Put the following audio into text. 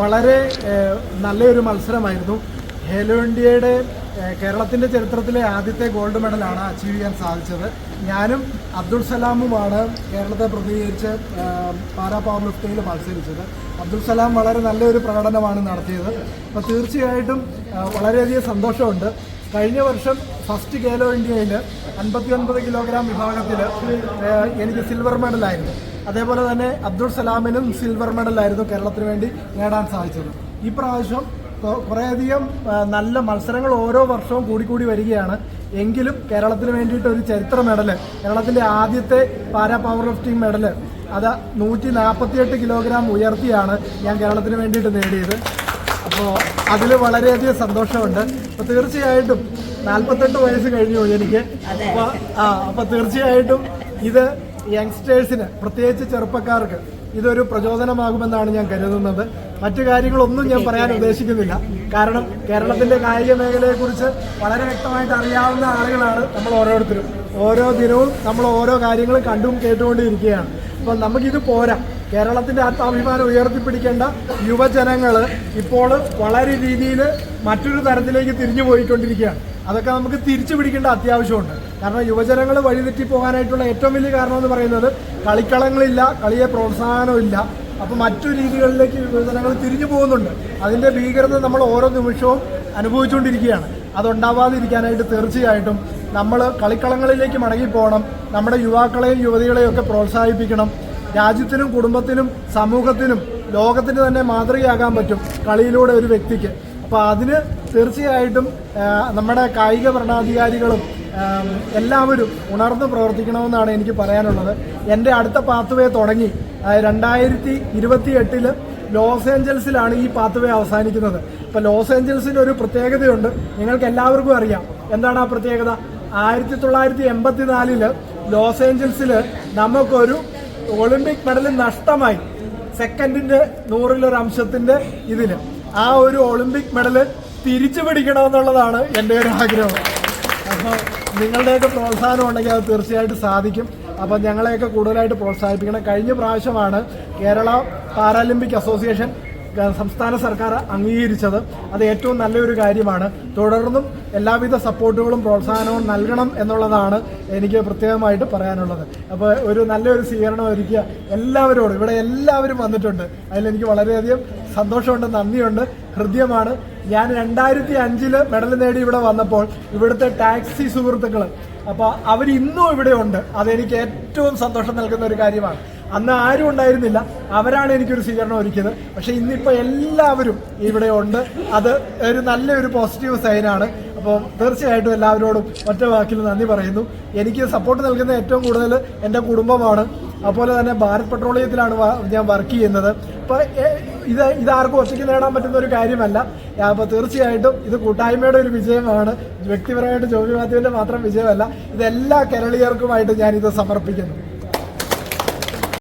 വളരെ നല്ലൊരു മത്സരമായിരുന്നു. ഹേലോ ഇന്ത്യയുടെ കേരളത്തിന്റെ ചരിത്രത്തിലെ ആദ്യത്തെ ഗോൾഡ് മെഡലാണ് അച്ചീവ് ചെയ്യാൻ സാധിച്ചത്. ഞാനും അബ്ദുൾ സലാമുമാണ് കേരളത്തെ പ്രതിനിധീകരിച്ച് പാരാ പവർ ലിഫ്റ്റിംഗിൽ മത്സരിച്ചത്. അബ്ദുൾ സലാം വളരെ നല്ലൊരു പ്രകടനമാണ് നടത്തിയത്. അപ്പോൾ തീർച്ചയായിട്ടും വളരെയധികം സന്തോഷമുണ്ട്. കഴിഞ്ഞ വർഷം ഫസ്റ്റ് ഖേലോ ഇന്ത്യയിൽ അൻപത്തി ഒൻപത് കിലോഗ്രാം വിഭാഗത്തിൽ എനിക്ക് സിൽവർ മെഡലായിരുന്നു അതേപോലെ തന്നെ അബ്ദുൾ സലാമിനും സിൽവർ മെഡലായിരുന്നു കേരളത്തിന് വേണ്ടി നേടാൻ സാധിച്ചത്. ഈ പ്രാവശ്യം കുറേയധികം നല്ല മത്സരങ്ങൾ ഓരോ വർഷവും കൂടിക്കൂടി വരികയാണ്. എങ്കിലും കേരളത്തിന് വേണ്ടിയിട്ട് ഒരു ചരിത്ര മെഡൽ കേരളത്തിന്റെ ആദ്യത്തെ പാരാ പവർ ലിഫ്റ്റിംഗ് മെഡൽ അത് നൂറ്റി നാൽപ്പത്തിയെട്ട് കിലോഗ്രാം ഉയർത്തിയാണ് ഞാൻ കേരളത്തിന് വേണ്ടിയിട്ട് നേടിയത്. അപ്പോൾ അതിൽ വളരെയധികം സന്തോഷമുണ്ട്. അപ്പോൾ തീർച്ചയായിട്ടും നാൽപ്പത്തെട്ട് വയസ്സ് കഴിഞ്ഞു എനിക്ക്. അപ്പോൾ ആ അപ്പോൾ തീർച്ചയായിട്ടും ഇത് യങ്സ്റ്റേഴ്സിന് പ്രത്യേകിച്ച് ചെറുപ്പക്കാർക്ക് ഇതൊരു പ്രചോദനമാകുമെന്നാണ് ഞാൻ കരുതുന്നത്. മറ്റു കാര്യങ്ങളൊന്നും ഞാൻ പറയാൻ ഉദ്ദേശിക്കുന്നില്ല. കാരണം കേരളത്തിന്റെ കായിക മേഖലയെക്കുറിച്ച് വളരെ വ്യക്തമായിട്ട് അറിയാവുന്ന ആളുകളാണ് നമ്മൾ ഓരോരുത്തരും. ഓരോ ദിനവും നമ്മൾ ഓരോ കാര്യങ്ങളും കണ്ടും കേട്ടുകൊണ്ടിരിക്കുകയാണ്. അപ്പം നമുക്കിത് പോരാ. കേരളത്തിന്റെ ആത്മാഭിമാനം ഉയർത്തിപ്പിടിക്കേണ്ട യുവജനങ്ങൾ ഇപ്പോൾ വളരെ രീതിയിൽ മറ്റൊരു തരത്തിലേക്ക് തിരിഞ്ഞു പോയിക്കൊണ്ടിരിക്കുകയാണ്. അതൊക്കെ നമുക്ക് തിരിച്ചു പിടിക്കേണ്ട അത്യാവശ്യമുണ്ട്. കാരണം യുവജനങ്ങൾ വഴിതെറ്റി പോകാനായിട്ടുള്ള ഏറ്റവും വലിയ കാരണം എന്ന് പറയുന്നത് കളിക്കളങ്ങളില്ല കളിയെ പ്രോത്സാഹനമില്ല. അപ്പോൾ മറ്റു രീതികളിലേക്ക് യുവജനങ്ങൾ തിരിഞ്ഞു പോകുന്നുണ്ട്. അതിന്റെ ഭീകരത നമ്മൾ ഓരോ നിമിഷവും അനുഭവിച്ചുകൊണ്ടിരിക്കുകയാണ്. അതുണ്ടാവാതിരിക്കാനായിട്ട് തീർച്ചയായിട്ടും നമ്മൾ കളിക്കളങ്ങളിലേക്ക് മടങ്ങിപ്പോകണം. നമ്മുടെ യുവാക്കളെയും യുവതികളെയും ഒക്കെ പ്രോത്സാഹിപ്പിക്കണം. രാജ്യത്തിനും കുടുംബത്തിനും സമൂഹത്തിനും ലോകത്തിന് തന്നെ മാതൃകയാകാൻ പറ്റും കളിയിലൂടെ ഒരു വ്യക്തിക്ക്. അപ്പോൾ അതിന് തീർച്ചയായിട്ടും നമ്മുടെ കായിക ഭരണാധികാരികളും എല്ലാവരും ഉണർന്ന് പ്രവർത്തിക്കണമെന്നാണ് എനിക്ക് പറയാനുള്ളത്. എന്റെ അടുത്ത പാത്തുവേ തുടങ്ങി രണ്ടായിരത്തി ഇരുപത്തി എട്ടിൽ ലോസ് ഏഞ്ചൽസിലാണ് ഈ പാത്തുവേ അവസാനിക്കുന്നത്. അപ്പോൾ ലോസ് ഏഞ്ചൽസിന് ഒരു പ്രത്യേകതയുണ്ട് നിങ്ങൾക്ക് എല്ലാവർക്കും അറിയാം. എന്താണ് ആ പ്രത്യേകത? ആയിരത്തി തൊള്ളായിരത്തി എൺപത്തിനാലിൽ ലോസ് ഏഞ്ചൽസിൽ നമുക്കൊരു ഒളിമ്പിക് മെഡൽ നഷ്ടമായി സെക്കൻഡിന്റെ നൂറിലൊരു അംശത്തിന്റെ ഇതിന്. ആ ഒരു ഒളിമ്പിക് മെഡൽ തിരിച്ചു പിടിക്കണമെന്നുള്ളതാണ് എന്റെ ഒരു ആഗ്രഹം. അപ്പോൾ നിങ്ങളുടെയൊക്കെ പ്രോത്സാഹനം ഉണ്ടെങ്കിൽ അത് തീർച്ചയായിട്ടും സാധിക്കും. അപ്പോൾ ഞങ്ങളെയൊക്കെ കൂടുതലായിട്ട് പ്രോത്സാഹിപ്പിക്കണം. കഴിഞ്ഞ പ്രാവശ്യമാണ് കേരള പാരാലിമ്പിക് അസോസിയേഷൻ സംസ്ഥാന സർക്കാർ അംഗീകരിച്ചത്. അത് ഏറ്റവും നല്ലൊരു കാര്യമാണ്. തുടർന്നും എല്ലാവിധ സപ്പോർട്ടുകളും പ്രോത്സാഹനവും നൽകണം എന്നുള്ളതാണ് എനിക്ക് പ്രത്യേകമായിട്ട് പറയാനുള്ളത്. അപ്പോൾ ഒരു നല്ലൊരു സ്വീകരണം ഒരുക്കിയ എല്ലാവരോടും ഇവിടെ എല്ലാവരും വന്നിട്ടുണ്ട്. അതിലെനിക്ക് വളരെയധികം സന്തോഷമുണ്ട് നന്ദിയുണ്ട് ഹൃദ്യമാണ്. ഞാൻ രണ്ടായിരത്തി അഞ്ചിൽ മെഡൽ നേടി ഇവിടെ വന്നപ്പോൾ ഇവിടുത്തെ ടാക്സി സുഹൃത്തുക്കൾ അപ്പോൾ അവർ ഇന്നും ഇവിടെ ഉണ്ട്. അതെനിക്ക് ഏറ്റവും സന്തോഷം നൽകുന്ന ഒരു കാര്യമാണ്. അന്ന് ആരും ഉണ്ടായിരുന്നില്ല. അവരാണ് എനിക്കൊരു സ്വീകരണം ഒരുക്കിയത്. പക്ഷെ ഇന്നിപ്പോൾ എല്ലാവരും ഇവിടെ ഉണ്ട്. അത് ഒരു നല്ലൊരു പോസിറ്റീവ് സൈനാണ് അപ്പോൾ തീർച്ചയായിട്ടും എല്ലാവരോടും ഒറ്റ വാക്കിൽ നന്ദി പറയുന്നു. എനിക്ക് സപ്പോർട്ട് നൽകുന്ന ഏറ്റവും കൂടുതൽ എന്റെ കുടുംബമാണ്. അതുപോലെ തന്നെ ഭാരത് പെട്രോളിയത്തിലാണ് ഞാൻ വർക്ക് ചെയ്യുന്നത്. അപ്പോൾ ഇത് ഇതാർക്കും ഒറ്റയ്ക്ക് നേടാൻ പറ്റുന്ന ഒരു കാര്യമല്ല. അപ്പോൾ തീർച്ചയായിട്ടും ഇത് കൂട്ടായ്മയുടെ ഒരു വിജയമാണ്. വ്യക്തിപരമായിട്ട് ജോബി മാത്യുവിന്റെ മാത്രം വിജയമല്ല. ഇതെല്ലാ കേരളീയർക്കുമായിട്ട് ഞാൻ ഇത് സമർപ്പിക്കുന്നു.